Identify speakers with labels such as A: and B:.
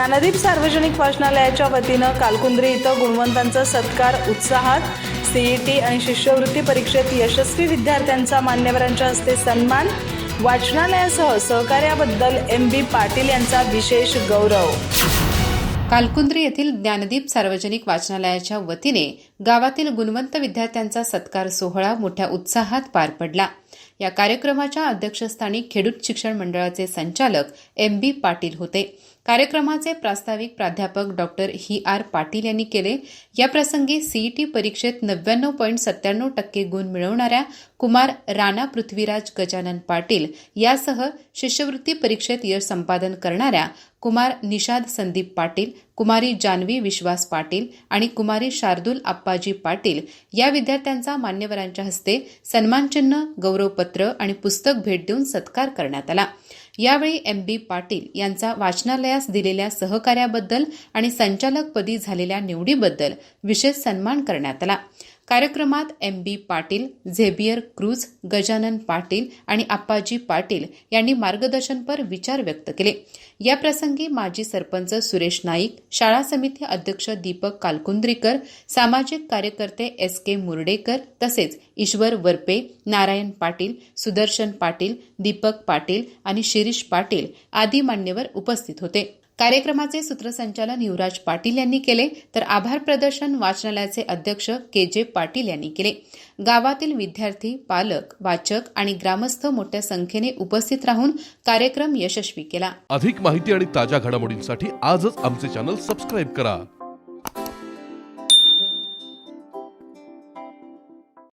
A: ज्ञानदीप सार्वजनिक वाचनालयाच्या वतीनं कालकुंद्री इथं गुणवंतांचा सत्कार उत्साहात सीईटी आणि शिष्यवृत्ती परीक्षेत यशस्वी विद्यार्थ्यांचा मान्यवरांच्या हस्ते सन्मान वाचनालयासह सहकार्याबद्दल एम बी पाटील यांचा विशेष गौरव.
B: कालकुंद्री येथील ज्ञानदीप सार्वजनिक वाचनालयाच्या वतीने गावातील गुणवंत विद्यार्थ्यांचा सत्कार सोहळा मोठ्या उत्साहात पार पडला. या कार्यक्रमाच्या अध्यक्षस्थानी खेडूत शिक्षण मंडळाचे संचालक एम बी पाटील होते. कार्यक्रमाचे प्रास्ताविक प्राध्यापक डॉक्टर ही आर पाटील यांनी केले. या प्रसंगी सीईटी परीक्षेत नव्याण्णव पॉईंट सत्त्याण्णव टक्के गुण मिळवणाऱ्या कुमार राणा पृथ्वीराज गजानन पाटील यासह शिष्यवृत्ती परीक्षेत यश संपादन करणाऱ्या कुमार निषाद संदीप पाटील कुमारी जानवी विश्वास पाटील आणि कुमारी शार्दूल आप्पाजी पाटील या विद्यार्थ्यांचा मान्यवरांच्या हस्ते सन्मानचिन्ह गौरवपत्र आणि पुस्तक भेट देऊन सत्कार करण्यात आला. यावेळी एम बी पाटील यांचा वाचनालयास दिलेल्या सहकार्याबद्दल आणि संचालकपदी झालेल्या निवडीबद्दल विशेष सन्मान करण्यात आला. कार्यक्रमात एम बी पाटील झेबियर क्रूज गजानन पाटील आणि आप्पाजी पाटील यांनी मार्गदर्शनपर विचार व्यक्त केले. या प्रसंगी माजी सरपंच सुरेश नाईक शाळा समिती अध्यक्ष दीपक कालकुंद्रीकर सामाजिक कार्यकर्ते एस के मुर्डेकर तसेच ईश्वर वरपे नारायण पाटील सुदर्शन पाटील दीपक पाटील आणि शिरीष पाटील आदी मान्यवर उपस्थित होते. कार्यक्रमाचे सूत्रसंचालन युवराज पाटील यांनी केले तर आभार प्रदर्शन वाचनालयाचे अध्यक्ष के जे पाटील यांनी केले. गावातील विद्यार्थी पालक वाचक आणि ग्रामस्थ मोठ्या संख्येने उपस्थित राहून कार्यक्रम यशस्वी केला.
C: अधिक माहिती आणि ताज्या घडामोडींसाठी आजच आमचे चॅनल सबस्क्राईब करा.